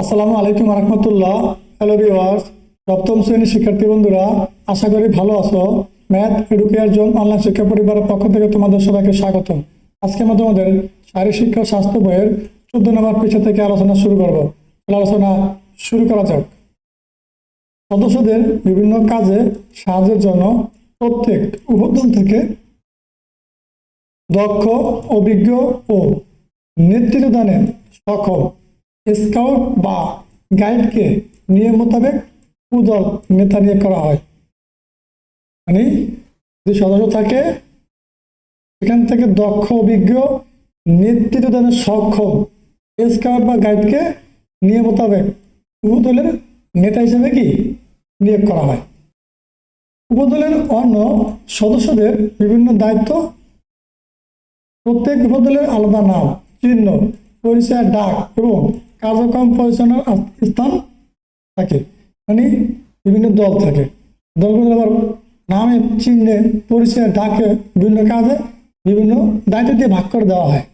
আসসালামু আলাইকুম রহমতুল্লাহ hello viewers সপ্তম শ্রেণির শিক্ষার্থী বন্ধুরা, আশা করি ভালো আছো। ম্যাথ এডুকেয়ার জোন অনলাইন শিক্ষা পরিবারের পক্ষ থেকে তোমাদের সবাইকে স্বাগত। আজকে আমরা তোমাদের শারীরিক শিক্ষা স্বাস্থ্য বইয়ের চোদ্দ নম্বর পৃষ্ঠা থেকে আলোচনা শুরু করব। আলোচনা শুরু করা যাক। সদস্যদের বিভিন্ন কাজে সাহায্যের জন্য প্রত্যেক উপদল থেকে দক্ষ, অভিজ্ঞ ও নেতৃত্বদানে সক্ষম স্কাউট বা গাইডকে নিয়ম মোতাবেক উদল নেতা নিয়োগ করা হয়। মানে যে সদস্য থাকে, সেখান থেকে দক্ষ, অভিজ্ঞ নেতৃত্বদানে সক্ষম স্কাউট বা গাইডকে নিয়ম মোতাবেক উপদলের নেতা হিসেবে কি নিয়োগ করা হয়? উপদলের অন্য সদস্যদের বিভিন্ন দায়িত্ব, প্রত্যেক উপদলের আলাদা নাম, চিহ্ন, পরিচয়, ডাক এবং কার্যক্রম পরিচালনার স্থান থাকে। মানে বিভিন্ন দল থাকে। দলগুলো আবার নামে, চিহ্নে, পরিচয় ডাকে বিভিন্ন কাজে বিভিন্ন দায়িত্ব দিয়ে ভাগ করে দেওয়া হয়।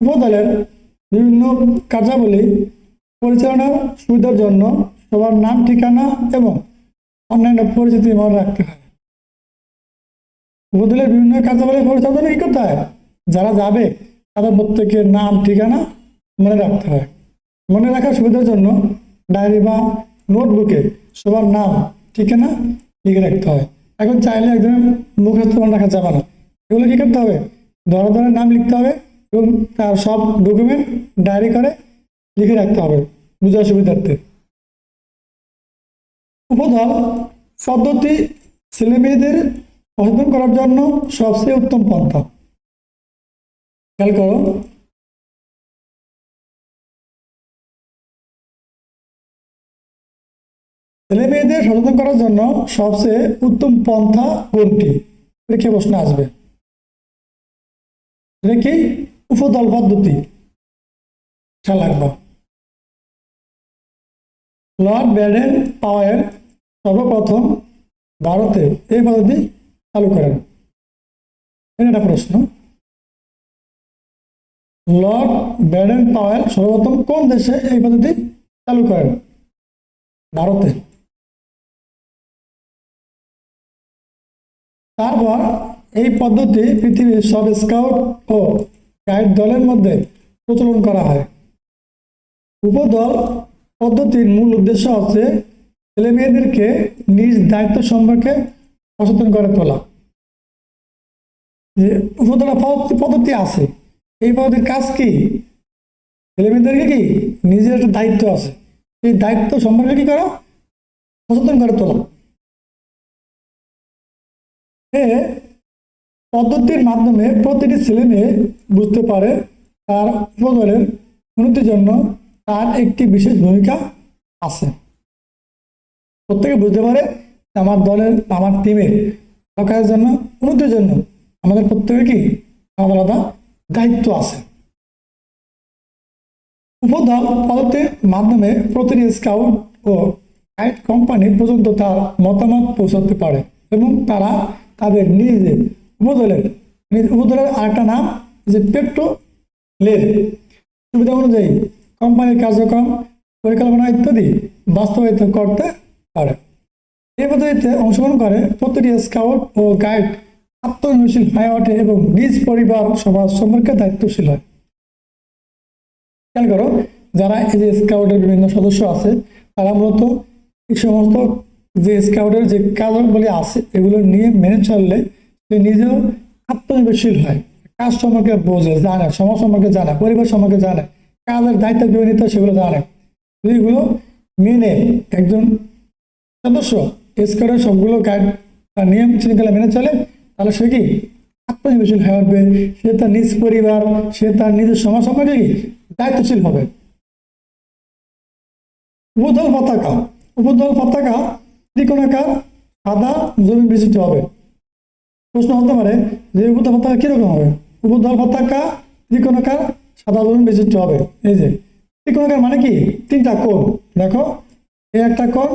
উপদলের বিভিন্ন কার্যাবলী পরিচালনার সুবিধার জন্য সবার নাম, ঠিকানা এবং অন্যান্য পরিচিতি মনে রাখতে হয়। উপদলের বিভিন্ন কার্যাবলী পরিচালনা কি করতে হয়? যারা যাবে, তাদের প্রত্যেকের নাম, ঠিকানা মনে রাখতে হয়। মনে রাখার সুবিধার জন্য ডায়েরি বা নোটবুকে সবার নাম, ঠিকানা লিখে রাখতে হয়। এখন চাইলে একজনের মুখস্থ মনে রাখা যাবে না। এগুলো কি করতে হবে? ধরে ধরে নাম লিখতে হবে এবং তার সব ডকুমেন্ট ডায়েরি করে লিখে রাখতে হবে বুঝার সুবিধার্থে। উপদল পদ্ধতি ছেলে মেয়েদের সচেতন করার জন্য সবচেয়ে উত্তম পন্থা। খেয়াল করো ছেলে মেয়েদের সচেতন করার জন্য সবচেয়ে উত্তম পন্থা কোনটি? পরীক্ষা প্রশ্ন আসবে? কি? উপদল পদ্ধতি। লর্ড ব্যাডেন পাওয়েল সর্বপ্রথম ভারতে এই পদ্ধতি চালু করেন। একটা প্রশ্ন। লর্ড ব্যাডেন পাওয়েল সর্বপ্রথম কোন দেশে এই পদ্ধতি চালু করেন? ভারতে। তারপর এই পদ্ধতি পৃথিবীর সব স্কাউট ও গাইড দলের মধ্যে প্রচলন করা হয়। উপদল পদ্ধতির মূল উদ্দেশ্য হচ্ছে ছেলে মেয়েদেরকে নিজ দায়িত্ব সম্পর্কে সচেতন করে তোলা। যে উপদলা পদ্ধতি আছে। এই পদ্ধতির কাজ কি? ছেলে মেয়েদেরকে কি? নিজের একটা দায়িত্ব আছে। এই দায়িত্ব সম্পর্কে কি করা? সচেতন করে তোলা। পদ্ধতির মাধ্যমে প্রতিটি ছেলে মেয়ে বুঝতে পারে তার উপদলের উন্নতির জন্য তার একটি বিশেষ ভূমিকা আছে। প্রত্যেকে বুঝতে পারে আমার দলের, আমার টিমের কাজের জন্য, উন্নতির জন্য আমাদের প্রত্যেকের কি আলাদা আলাদা দায়িত্ব আছে। উপদল পদ্ধতির মাধ্যমে প্রতিটি স্কাউট ও গাইড কোম্পানি পর্যন্ত তার মতামত পৌঁছাতে পারে এবং তারা তাদের নিজে নিজ উপদলের আরেকটা নাম যে পেট্রো লের সুবিধা অনুযায়ী কোম্পানির কার্যক্রম পরিকল্পনা ইত্যাদি বাস্তবায়িত করতে পারে। এই পদ্ধতিতে অংশগ্রহণ করে প্রতিটি স্কাউট ও গাইড আত্মনির্ভরশীল হয়ে ওঠে এবং নিজ পরিবার সমাজ সম্পর্কে দায়িত্বশীল হয়। খেয়াল করো, যারা এই যে স্কাউটের বিভিন্ন সদস্য আছে, তারা মূলত এই সমস্ত যে স্কাউটের যে কাজগুলি আছে, এগুলো নিয়ে মেনে চললে সে নিজেও আত্মনির্ভরশীল হয়। কাজ সম্পর্কে বোঝে, জানে, সমাজ সম্পর্কে জানে, পরিবার সম্পর্কে জানে, কাজের দায়িত্ব কীভাবে নিতে সেগুলো জানে। এগুলো মেনে একজন সদস্য স্কাউটের সবগুলো গাইড তার নিয়ম শৃঙ্খলা মেনে চলে, তাহলে সে কি আত্মনির্ভরশীল হয়ে উঠবে? সে তার নিজ পরিবার, সে তার নিজের সমাজ সম্পর্কে কি দায়িত্বশীল হবে? উপদল পতাকা উপদল পতাকা ত্রিকোণাকার সাদা জমি বিশিষ্ট হবে। প্রশ্ন হতে পারে যে উপদল পতাকা কীরকম হবে? উপদল পতাকা ত্রিকোণাকার সাদা জমি বিশিষ্ট হবে। এই যে ত্রিকোণাকার মানে কি? তিনটা কোণ। দেখো এই একটা কোণ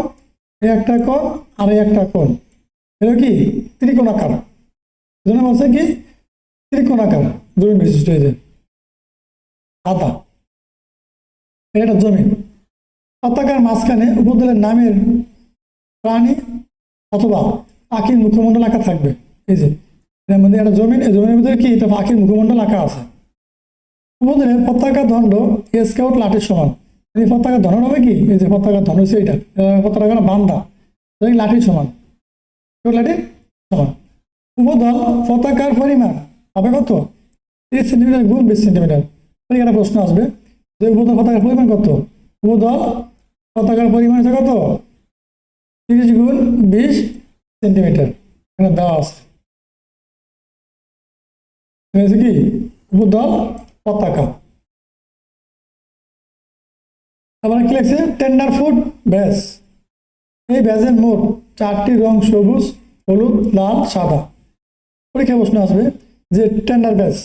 এই একটা কোণ, আর এই একটা কোণ। এটা কি? ত্রিকোণাকার। জন্য বলছে কি? ত্রিকোণাকার জমি বিশিষ্ট এই যে, সাদা। এটা একটা জমি। পতাকার মাঝখানে উপদলের নামের প্রাণী অথবা পাখির মুখমণ্ডল আঁকা থাকবে। এই যে মধ্যে একটা জমিন, এই জমির ভিতরে কি? এটা পাখির মুখমণ্ডল আঁকা আছে। উপদলের পতাকা দণ্ড স্কাউট লাঠির সমান। এই পতাকা ধরন হবে কি? এই যে পতাকা ধরন হচ্ছে এইটা। পতাকা বান্দা। এটা লাঠির সমান। লাঠির সমান। উপদল পতাকার পরিমাণ। হবে কত? তিরিশ সেন্টিমিটার গুণ বিশ সেন্টিমিটার। একটা প্রশ্ন আসবে। যে উপদল পতাকার পরিমাণ কত? উপদল পতাকার পরিমাণ আছে কত? তিরিশ গুণ বিশ সেন্টিমিটার। এখানে দেওয়া আছে। হয়েছে কি? উপদল পতাকা। আবার কি লাগছে টেন্ডার ফুড ব্যাস এই ব্যাজের মোট চারটি রং সবুজ, হলুদ, লাল, সাদা। পরীক্ষা প্রশ্ন আসবে যে টেন্ডার ব্যাস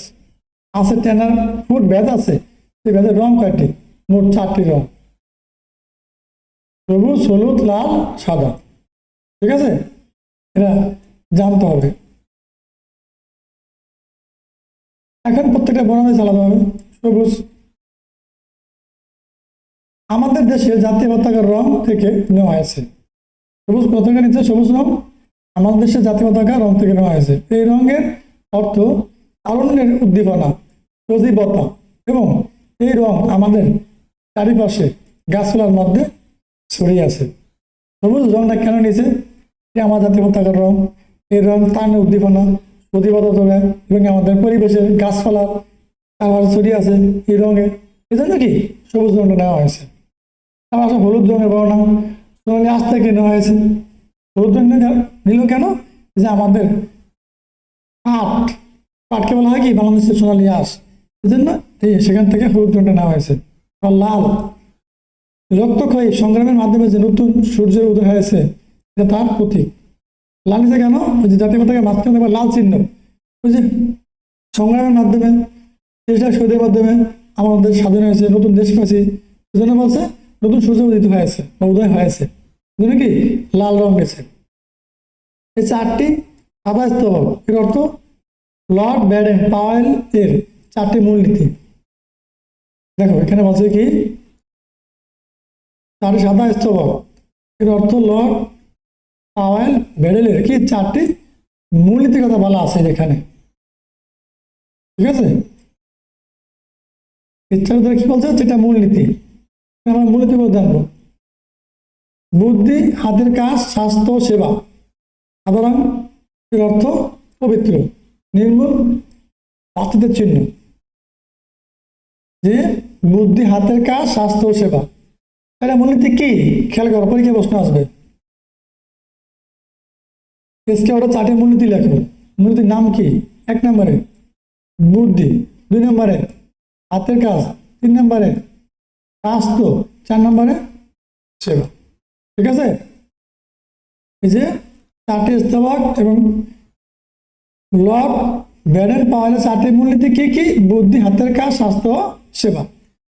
আছে টেন্ডার ফুড ব্যাজ আছে, সেই ব্যাজের রং কয়টি? মোট চারটি রং। সবুজ হলুদ লাল, সাদা। ঠিক আছে? এটা জানতে হবে। এখন প্রত্যেকটা বর্ণনা চালাতে হবে। সবুজ। আমাদের দেশে জাতীয় পতাকার রং থেকে নেওয়া হয়েছে। সবুজ পতাকা নিচ্ছে সবুজ রং। আমাদের দেশে জাতীয় পতাকা রং থেকে নেওয়া হয়েছে। এই রঙের অর্থ তারুণ্যের উদ্দীপনা, সজীবতা এবং এই রং আমাদের চারিপাশে গাছপালার মধ্যে ছড়িয়ে আছে। সবুজ রংটা কেন নিয়েছে? এটি আমার জাতীয় পতাকার রং। এই রং তার উদ্দীপনা প্রতিবাদা যোগায় এবং আমাদের পরিবেশে গাছপালা আবার ছড়িয়ে আছে এই রঙে। এই জন্য কি সবুজ রংটা নেওয়া হয়েছে? আবার আছে হলুদ রঙের বর্ণা সোনালি আজ থেকে নেওয়া হয়েছে। হলুদ রং নিল কেন? যে আমাদের পাট। পাটকে বলা হয় কি? বাংলাদেশের সোনালি আঁশ। এই জন্য সেখান থেকে হলুদ রংটা নেওয়া হয়েছে। লাল। রক্তক্ষয়ী সংগ্রামের মাধ্যমে যে নতুন সূর্যের উদয় হয়েছে, এটা তার প্রতীক। লাল নিচে কেন? ওই যে জাতীয় পতাকা মাঝখানে লাল চিহ্ন। ওই যে সংগ্রামের মাধ্যমে চেষ্টা শহীদের মাধ্যমে আমাদের স্বাধীন হয়েছে, নতুন দেশ পেয়েছি এই জন্য বলছে, নতুন সূর্য উদিত হয়েছে বা উদয় হয়েছে। জন্য কি? লাল রং গেছে। এই চারটি স্তবক এর অর্থ লর্ড ব্যাডেন পাওয়েল এর চারটি মূলনীতি। দেখো, এখানে বলছে কি? চারটি সাদা স্তবক। এর অর্থ লর্ড পাওয়েল বেডেলের কি চারটি মূলনীতির কথা বলা আছে এখানে ঠিক আছে? ইচ্ছার কি বলছে? যেটা মূলনীতি। আমরা মূলনীতি বলে জানব। বুদ্ধি, হাতের কাজ, স্বাস্থ্য, সেবা। সাধারণ, এর অর্থ পবিত্র, নির্মূল পাত্রদের চিহ্ন। যে বুদ্ধি, হাতের কাজ, স্বাস্থ্য, সেবা। এটা মূলনীতি কি? খেয়াল করো পরীক্ষা প্রশ্ন আসবে। এসকে ওটা চারটে মূলনীতি লেখো। মূলনীতির নাম কি? এক নম্বরে। বুদ্ধি। দুই নম্বরে। হাতের কাজ। তিন নম্বরে। স্বাস্থ্য। চার নম্বরে। সেবা। ঠিক আছে? এই যে চারটি স্তবক এবং লক ব্যাডের পাওয়া গেলে চারটি মূলনীতি কি কি? বুদ্ধি, হাতের কাজ, স্বাস্থ্য, সেবা।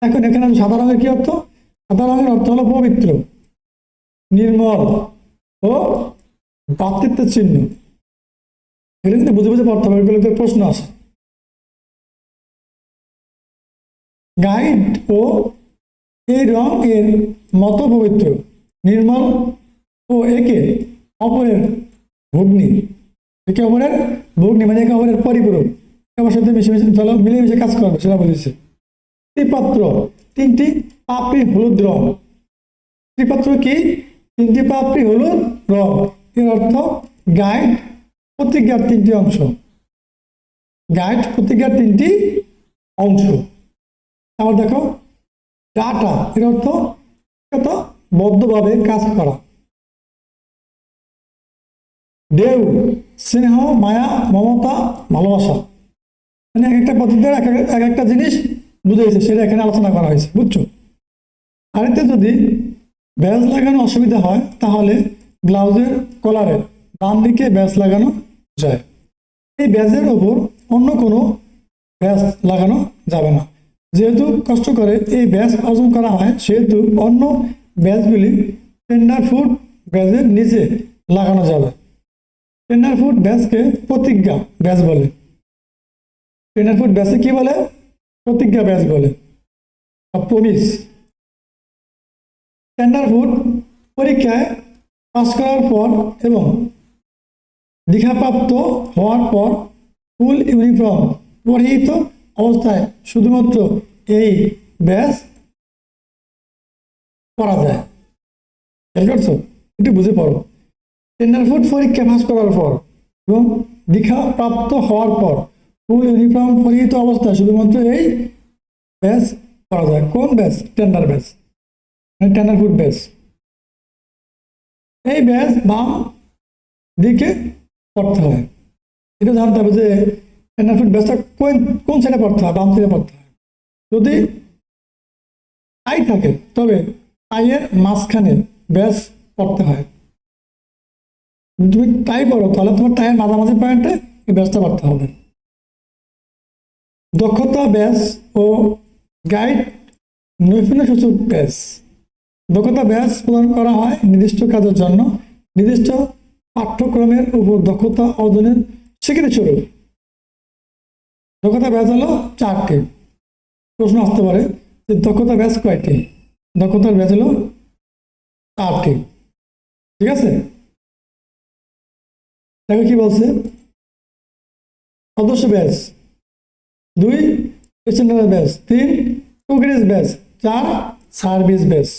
এখন এখানে সাদা রঙের কি অর্থ? রঙের অর্থ হলো পবিত্র, নির্মল ও ভ্রাতৃত্বের চিহ্ন। এগুলো বুঝে বুঝে পড়তে হবে প্রশ্ন আসে গাইড ও এই রং এর মতো পবিত্র, নির্মল ও একে অপরের ভগ্নি। একে অপরের ভগ্নি মানে একে অপরের পরিপূরক। আমার সাথে মিলেমিশে কাজ করবে, সেটা বলেছে ত্রিপাত্র, তিনটি পাপড়ি হলুদ রং। ত্রিপাত্র কি? তিনটি পাপড়ি হলুদ রং। এর অর্থ গাইড প্রতিজ্ঞার তিনটি অংশ। গাইড প্রতিজ্ঞার তিনটি অংশ। আবার দেখো ডাটা এর অর্থ কত? বদ্ধভাবে কাজ করা। দেউ, স্নেহ, মায়া, মমতা, ভালোবাসা। মানে এক একটা পদ্ধতির এক এক- এক একটা জিনিস বুঝেছে সেটা এখানে আলোচনা করা হয়েছে, বুঝছ? আর এতে যদি ব্যাজ লাগানো অসুবিধা হয়, তাহলে ব্লাউজের কলারে ডান দিকে ব্যাজ লাগানো যায়। এই ব্যাজের ওপর অন্য কোনো ব্যাজ লাগানো যাবে না। যেহেতু কষ্ট করে এই ব্যাজ অর্জন করা হয়, সেহেতু অন্য ব্যাজগুলি টেন্ডার ফুড ব্যাজের নিচে লাগানো যাবে। টেন্ডার ফুড ব্যাজকে প্রতিজ্ঞা ব্যাজ বলে। টেন্ডার ফুড ব্যাজে কি বলে? প্রতিজ্ঞা ব্যাজ বলে। প্রমিস টেন্ডার ফুড পরীক্ষায় পাস করার পর এবং দীক্ষাপ্রাপ্ত হওয়ার পর ফুল ইউনিফর্ম পরিহিত অবস্থায় শুধুমাত্র এই ব্যাস করা যায়। করছ? একটু বুঝে পড়ো। টেন্ডার ফুড পরীক্ষা পাস করার পর এবং দীক্ষাপ্রাপ্ত হওয়ার পর ফুল ইউনিফর্ম পরিহিত অবস্থায় শুধুমাত্র এই ব্যাস করা যায়। কোন ব্যাস টেন্ডার ব্যাস টেন্ডার ফুড ব্যাস এই ব্যাস বাম দিকে পড়তে হয়। এটা জানতে হবে যে টেন্ডার ফুড ব্যাসটা কোন কোন সাইডে পড়তে হয়, বাম সাইডে পড়তে হয়। যদি আই থাকে, তবে আইয়ের মাঝখানে ব্যাস পড়তে হয়। তুমি তাই পড়ো, তাহলে তোমার টাইয়ের মাঝামাঝি পয়েন্টে এই ব্যাসটা পড়তে হবে। দক্ষতা ব্যাস ও গাইড নৈপুণ্য সূচক ব্যাস দক্ষতা ব্যাস প্রদান করা হয় নির্দিষ্ট কাজের জন্য। নির্দিষ্ট পাঠ্যক্রমের উপর দক্ষতা অর্জনের স্বীকৃতি স্বরূপ। দক্ষতা ব্যাস হলো চারটি। প্রশ্ন আসতে পারে যে দক্ষতা ব্যাস কয়টি? দক্ষতার ব্যাস হলো চারটি। ঠিক আছে? দেখো কি বলছে? সদস্য ব্যাস। দুই ব্যাস। তিন প্রোগ্রেস ব্যাস। চার, সার্ভিস ব্যাস।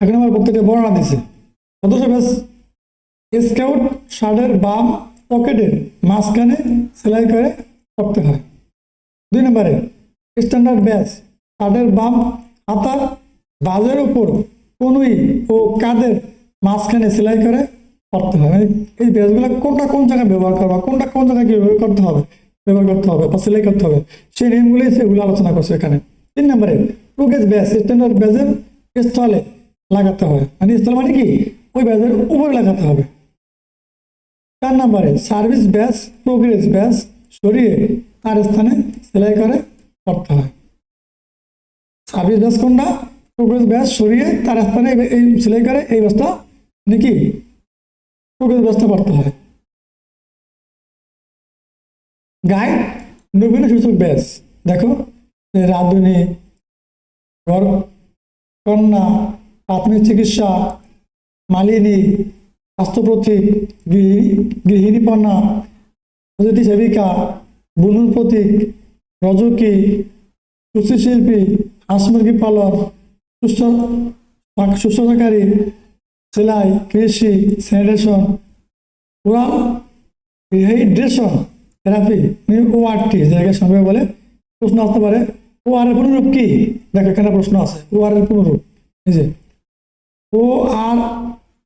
এখন আমার প্রত্যেকটা বর্ণনা দিছে। সদস্য ব্যাস স্কাউট শার্টের বাম পকেটের মাঝখানে সেলাই করে করতে হয়। দুই নম্বরে স্ট্যান্ডার্ড ব্যাস শার্টের বাম হাতার বাজের উপর কনুই ও কাদের মাঝখানে সেলাই করে করতে হয়। মানে এই ব্যাসগুলো কোনটা কোন জায়গায় ব্যবহার করবা, কোনটা কোন জায়গায় কি ব্যবহার করতে হবে, ব্যবহার করতে হবে বা সেলাই করতে হবে, সেই নিয়মগুলি সেগুলো আলোচনা করছে এখানে। তিন নম্বরে প্রোগ্রেস ব্যাস স্ট্যান্ডার্ড ব্যাসের স্থলে লাগাতে হয় মানে স্থল মানে কি? ওই ব্যাসের উপরে লাগাতে হবে। চার নম্বরে, সার্ভিস ব্যাস প্রোগ্রেস ব্যাস সরিয়ে তার স্থানে সেলাই করে করতে হয়। সার্ভিস ব্যাস কোনটা? প্রোগ্রেস ব্যাস সরিয়ে তার স্থানে এই- সেলাই করে এই ব্যাসটা নাকি প্রোগ্রেস ব্যাসটা করতে হয়। গাইড নবীন সূচক ব্যাস দেখো রাঁধুনি কন্যা প্রাথমিক চিকিৎসা, মালিনী স্বাস্থ্যপ্রতীক গৃহি- গৃহিণী পণ্যা অতিথি সেবিকা, বুলুর প্রতীক, রজকী কুষ্ঠশিল্পী হাঁস মুরগি পালন সুস্থ শুশ্রূষাকারী সেলাই, কৃষি, sanitation oral rehydration therapy O RT যেটাকে সংক্ষেপে বলে, প্রশ্ন আসতে পারে ও আর এর পুনরূপ কি? দেখো, এখানে প্রশ্ন আছে ও আর এর পুনরূপ এই যে ও আর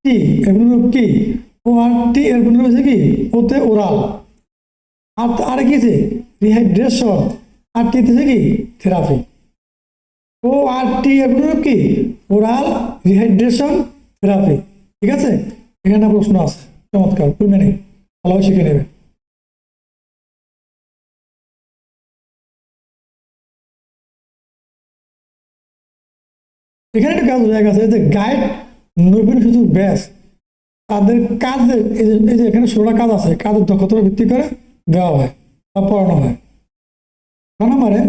টি এর কি ও আর টি এর পুনরূপ হচ্ছে কি ওতে ওরাল আর আর কি আছে রিহাইড্রেশন আর টি হচ্ছে কি থেরাপি ও আর টি এর কি ওরাল রিহাইড্রেশন থেরাপি ঠিক আছে এখানে প্রশ্ন আছে চমৎকার ফুল মিনিং ভালোভাবে শিখে নেবে এখানে একটা কাজ বোঝা গেছে যে গাইড নবীন শুধু ব্যাস। তাদের কাজের, এই যে এখানে ষোলোটা কাজ আছে, কাজের দক্ষতার ভিত্তি করে দেওয়া হয় বা পড়ানো হয়। নম্বরে,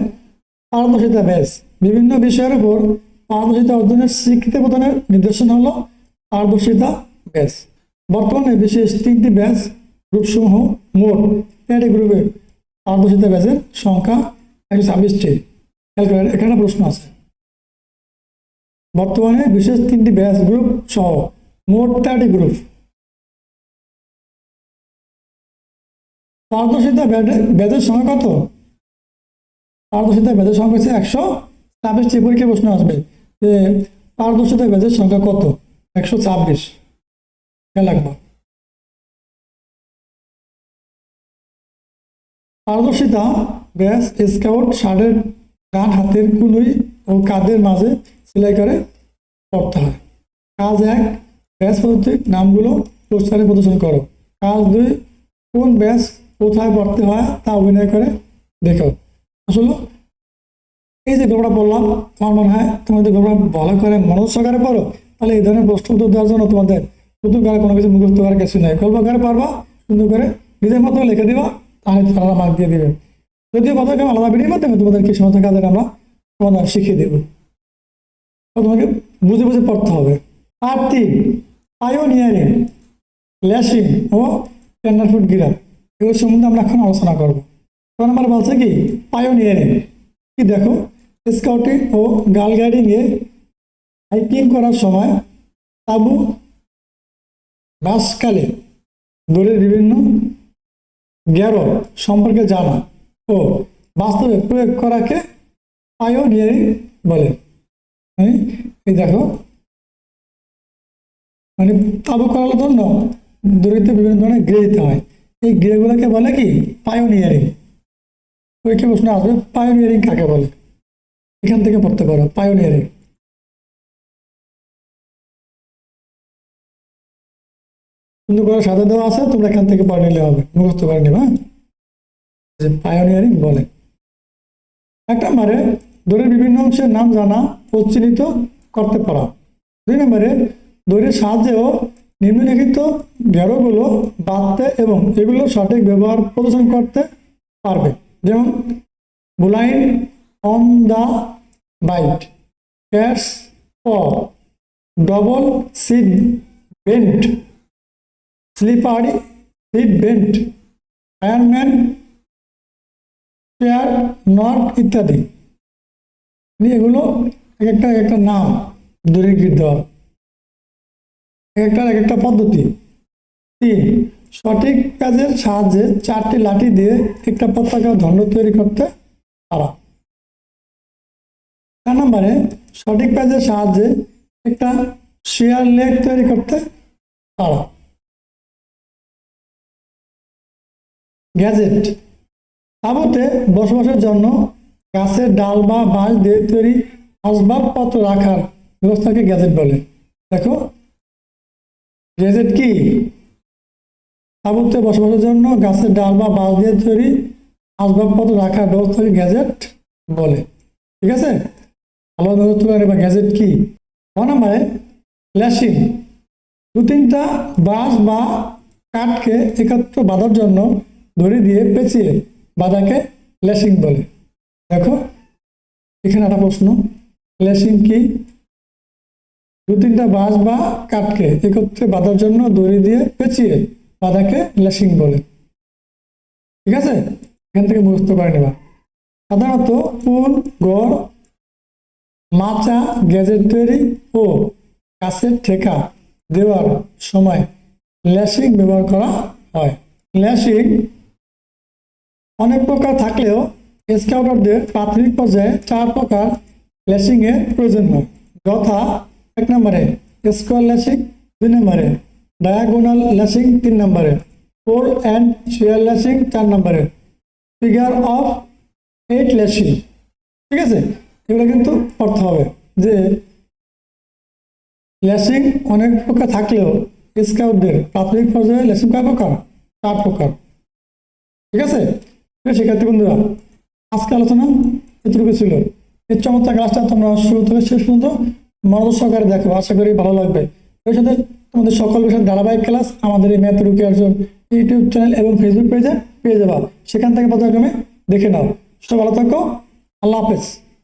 পারদর্শিতা ব্যাস। বিভিন্ন বিষয়ের উপর পারদর্শিতা অর্জনের স্বীকৃতি প্রদানের নির্দেশন হলো পারদর্শিতা ব্যাস। বর্তমানে বিশেষ তিনটি ব্যাস গ্রুপসমূহ মোট তেরোটি গ্রুপে পারদর্শিতা ব্যাসের সংখ্যা একশো ছাব্বিশটি। এখানে প্রশ্ন আছে। বর্তমানে বিশেষ তিনটি ব্যাচ গ্রুপ সহ মোট তেরোটি গ্রুপ পারদর্শিতা ব্যাচের সংখ্যা কত? পারদর্শিতা ব্যাচের সংখ্যা হচ্ছে একশো। ছাব্বিশটি পরীক্ষা প্রশ্ন আসবে যে পারদর্শিতা ব্যাচের সংখ্যা কত? একশো ছাব্বিশ। খেয়াল রাখব। পারদর্শিতা ব্যাস স্কাউট শার্টের ডান হাতের কুনুই ও কাঁধের মাঝে সেলাই করে করতে হয়। কাজ এক ব্যাস পদ্ধতির নামগুলো পোস্টারে প্রদর্শন করো। কাজ দুই, কোন ব্যাস কোথায় পড়তে হয় তা অভিনয় করে দেখো। আসলে এই যে গল্পটা বললাম আমার মনে হয় তোমাদের গল্পটা ভালো করে মনোজ সহকারে পড়ো, তাহলে এই ধরনের প্রশ্ন উত্তর দেওয়ার জন্য তোমাদের নতুন করে কোনো কিছু মুখস্থ করার কিছু নেই। গল্প করে পারবা সুন্দর করে নিজের মতো লিখে দিবা, তাহলে তারা মার্ক দিয়ে দিবে। যদিও কথা আলাদা ভিডিওর মাধ্যমে তোমাদের কি সমস্ত কাজের আমরা সমাধান শিখিয়ে দেবো। তোমাকে বুঝে বুঝে পড়তে হবে। আর তিন পায়োনিয়ারিং ল্যাশিং ও টেন্ডার ফুড গিরা এগুলো সম্বন্ধে আমরা এখন আলোচনা করব। তো আমার বলছে কি পায়োনিয়ারিং কি দেখো স্কাউটিং ও গার্ল গাইডিংয়ে হাইকিং করার সময় তাবু বাসকালে দড়ির বিভিন্ন জ্ঞারো সম্পর্কে জানা ও বাস্তবে প্রয়োগ করাকে পায়োনিয়ারিং বলে। হ্যাঁ? এই দেখো। মানে তাবু করার জন্য দড়িতে বিভিন্ন ধরনের গ্রে দিতে হয়। এই গ্রেগুলোকে বলে কি? পায়োনিয়ারিং পরীক্ষা প্রশ্ন আসবে? পায়োনিয়ারিং কাকে বলে? এখান থেকে পড়তে পারো পায়োনিয়ারিং সুন্দর করে সাজা দেওয়া আছে? তোমরা এখান থেকে পড়ে নিলে হবে। মুখস্থ করে নেবে হ্যাঁ? যে পায়োনিয়ারিং বলে। এক নম্বরে দড়ির বিভিন্ন অংশের নাম জানা ও করতে পারা। দুই নম্বরে, দড়ির সাহায্যেও নিম্নলিখিত ঘেরোগুলো বাঁধতে এবং এগুলোর সঠিক ব্যবহার প্রদর্শন করতে পারবে। যেমন bowline on the bight cats O double sheet bend slippery sheet bend ironman chair knot ইত্যাদি। এগুলো একটা একটা নাম দড়ির গিট দেওয়া। একটা একটা পদ্ধতি। তিন, সঠিক কাজের সাহায্যে চারটি লাঠি দিয়ে একটা পতাকা দণ্ড তৈরি করতে পারা। চার নম্বরে, সঠিক কাজের সাহায্যে একটা শেয়ার লেগ তৈরি করতে পারা। গ্যাজেট। তাবুতে বসবাসের জন্য গাছের ডাল বা বাঁশ দিয়ে তৈরি আসবাবপত্র রাখার ব্যবস্থাকে গ্যাজেট বলে। দেখো, গ্যাজেট কি? তাবুতে বসবাসের জন্য গাছের ডাল বা বাঁশ দিয়ে তৈরি আসবাবপত্র রাখার ব্যবস্থাকে গ্যাজেট বলে। ঠিক আছে? ব্যবস্থা করে বা গ্যাজেট কি? ছ নম্বরে ল্যাশিং দু তিনটা বাঁশ বা কাঠকে একত্র বাঁধার জন্য দড়ি দিয়ে পেঁচিয়ে বাঁধাকে ল্যাশিং বলে। দেখো, এখানে একটা প্রশ্ন। ল্যাশিং কি? দু তিনটা বাঁশ বা কাঠকে একত্রে বাঁধার জন্য দড়ি দিয়ে পেঁচিয়ে বাঁধাকে ল্যাশিং বলে। ঠিক আছে? এখান থেকে মুখস্থ করে নেবা। সাধারণত পুল গড়, মাচা, গ্যাজেট তৈরি ও কাছের ঠেকা দেওয়ার সময় ল্যাশিং ব্যবহার করা হয়। ল্যাশিং অনেক প্রকার থাকলেও স্কাউটারদের প্রাথমিক পর্যায়ে চার প্রকার ল্যাশিং এর প্রয়োজন হয়। যথা এক নম্বরে স্কোয়ার ল্যাশিং দুই নম্বরে ডায়াগোনাল ল্যাশিং তিন নম্বরে পোল অ্যান্ড শেয়ার ল্যাশিং চার নম্বরে ফিগার অফ এইট ল্যাশিং ঠিক আছে? এগুলো কিন্তু পড়তে হবে যে ল্যাশিং অনেক প্রকার থাকলেও স্কাউটদের প্রাথমিক পর্যায়ে ল্যাশিং কয় প্রকার? চার প্রকার। ঠিক আছে? শিক্ষার্থী বন্ধুরা আজকে আলোচনা এতটুকু ছিল। এই চমৎকার গাছটা তোমরা শুরু থেকে শেষ পর্যন্ত মনোযোগ সহকারে দেখো, আশা করি ভালো লাগবে। এর সাথে তোমাদের সকল বিষয়ে ধারাবাহিক ক্লাস, আমাদের এই ম্যাথ রুকি অর্জন ইউটিউব চ্যানেল এবং ফেসবুক পেজে পেয়ে যাবা। সেখান থেকে পর্যায়ক্রমে দেখে নাও। সব ভালো থাকো। আল্লাহ হাফেজ।